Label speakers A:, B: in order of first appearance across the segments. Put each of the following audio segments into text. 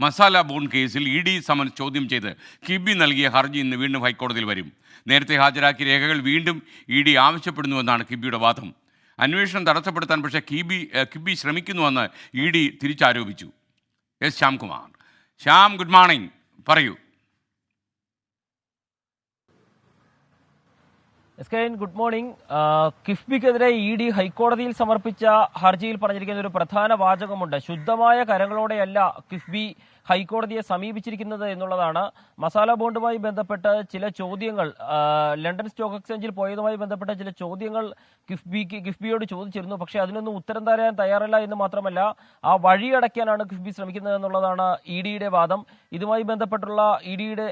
A: Masala bond കേസിൽ E D summons ചോദ്യം ചെയ്ത് കിബി നൽകിയ ഹർജി ഇന്ന് വീണ്ടും ഹൈക്കോടതിയിൽ വരും. നേരത്തെ ഹാജരാക്കിയ രേഖകൾ വീണ്ടും ഇ ഡി ആവശ്യപ്പെടുന്നുവെന്നാണ് കിബിയുടെ വാദം. അന്വേഷണം തടസ്സപ്പെടുത്താൻ പക്ഷേ കിബി കിബി ശ്രമിക്കുന്നുവെന്ന് E D തിരിച്ചാരോപിച്ചു. S Shyamkumar. Shyam good morning. പറയൂ.
B: S K good morning. കിഫ്ബിക്കെതിരെ E D ഹൈക്കോടതിയിൽ സമർപ്പിച്ച ഹർജിയിൽ പറഞ്ഞിരിക്കുന്ന ഒരു പ്രധാന വാചകമുണ്ട്. ശുദ്ധമായ കരങ്ങളോടെയല്ല കിഫ്ബി ഹൈക്കോടതിയെ സമീപിച്ചിരിക്കുന്നത് എന്നുള്ളതാണ്. മസാല ബോണ്ടുമായി ബന്ധപ്പെട്ട ചില ചോദ്യങ്ങൾ ലണ്ടൻ സ്റ്റോക്ക് എക്സ്ചേഞ്ചിൽ പോയതുമായി ബന്ധപ്പെട്ട ചില ചോദ്യങ്ങൾ കിഫ്ബിക്ക് കിഫ്ബിയോട് ചോദിച്ചിരുന്നു. പക്ഷേ അതിനൊന്നും ഉത്തരം തരാൻ തയ്യാറല്ല എന്ന് മാത്രമല്ല ആ വഴി അടയ്ക്കാനാണ് കിഫ്ബി ശ്രമിക്കുന്നത് എന്നുള്ളതാണ് ഇ ഡിയുടെ വാദം. ഇതുമായി ബന്ധപ്പെട്ടുള്ള ഇ ഡിയുടെ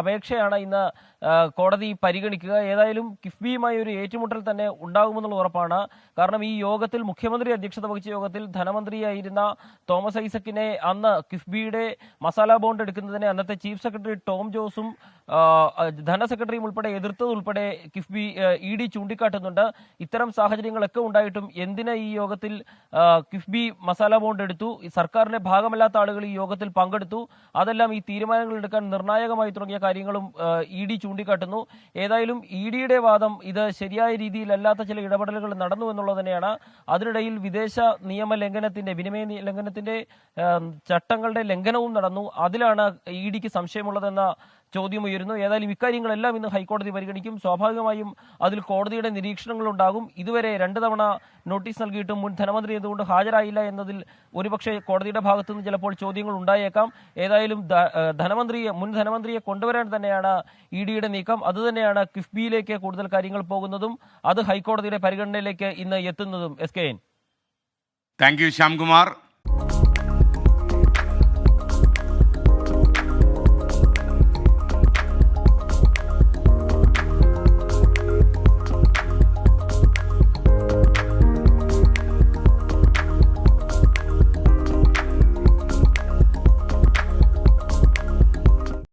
B: അപേക്ഷയാണ് ഇന്ന് കോടതി പരിഗണിക്കുക. ഏതായാലും കിഫ്ബിയുമായി ഒരു ഏറ്റുമുട്ടൽ തന്നെ ഉണ്ടാകുമെന്നുള്ള ഉറപ്പാണ്. കാരണം ഈ യോഗത്തിൽ മുഖ്യമന്ത്രി അധ്യക്ഷത വഹിച്ച യോഗത്തിൽ ധനമന്ത്രിയായിരുന്ന തോമസ് ഐസക്കിനെ അന്ന് കിഫ്ബിയുടെ മസാല ബോണ്ട് എടുക്കുന്നതിനെ അന്നത്തെ ചീഫ് സെക്രട്ടറി ടോം ജോസും ധന ധനസെക്രട്ടറിയും ഉൾപ്പെടെ എതിർത്തത് ഉൾപ്പെടെ കിഫ്ബി ഇ ഡി ചൂണ്ടിക്കാട്ടുന്നുണ്ട്. ഇത്തരം സാഹചര്യങ്ങളൊക്കെ ഉണ്ടായിട്ടും എന്തിനാ ഈ യോഗത്തിൽ കിഫ്ബി മസാല ബോണ്ട് എടുത്തു? സർക്കാരിന്റെ ഭാഗമല്ലാത്ത ആളുകൾ ഈ യോഗത്തിൽ പങ്കെടുത്തു. അതെല്ലാം ഈ തീരുമാനങ്ങൾ എടുക്കാൻ നിർണായകമായി തുടങ്ങിയ കാര്യങ്ങളും ഇ ഡി ചൂണ്ടിക്കാട്ടുന്നു. ഏതായാലും ഇ ഡിയുടെ വാദം ഇത് ശരിയായ രീതിയിലല്ലാത്ത ചില ഇടപെടലുകൾ നടന്നു എന്നുള്ളത് തന്നെയാണ്. അതിനിടയിൽ വിദേശ നിയമ ലംഘനത്തിന്റെ വിനിമയ ലംഘനത്തിന്റെ ചട്ടങ്ങളുടെ ചട്ടങ്ങളുടെ ലംഘനവും നടന്നു. അതിലാണ് ഇ ഡിക്ക് സംശയമുള്ളതെന്ന ചോദ്യം ഉയരുന്നു. ഏതായാലും ഇക്കാര്യങ്ങളെല്ലാം ഇന്ന് ഹൈക്കോടതി പരിഗണിക്കും. സ്വാഭാവികമായും അതിൽ കോടതിയുടെ നിരീക്ഷണങ്ങൾ ഉണ്ടാകും ഇതുവരെ രണ്ട് തവണ നോട്ടീസ് നൽകിയിട്ടും മുൻ ധനമന്ത്രി എന്തുകൊണ്ട് ഹാജരായില്ല എന്നതിൽ ഒരുപക്ഷെ കോടതിയുടെ ഭാഗത്തുനിന്ന് ചിലപ്പോൾ ചോദ്യങ്ങൾ ഉണ്ടായേക്കാം. ഏതായാലും ധനമന്ത്രിയെ മുൻ ധനമന്ത്രിയെ കൊണ്ടുവരാൻ തന്നെയാണ് ഇ ഡിയുടെ നീക്കം. അതുതന്നെയാണ് കിഫ്ബിയിലേക്ക് കൂടുതൽ കാര്യങ്ങൾ പോകുന്നതും അത് ഹൈക്കോടതിയുടെ പരിഗണനയിലേക്ക് ഇന്ന് എത്തുന്നതും. S K N.
A: Thank you Shyamkumar.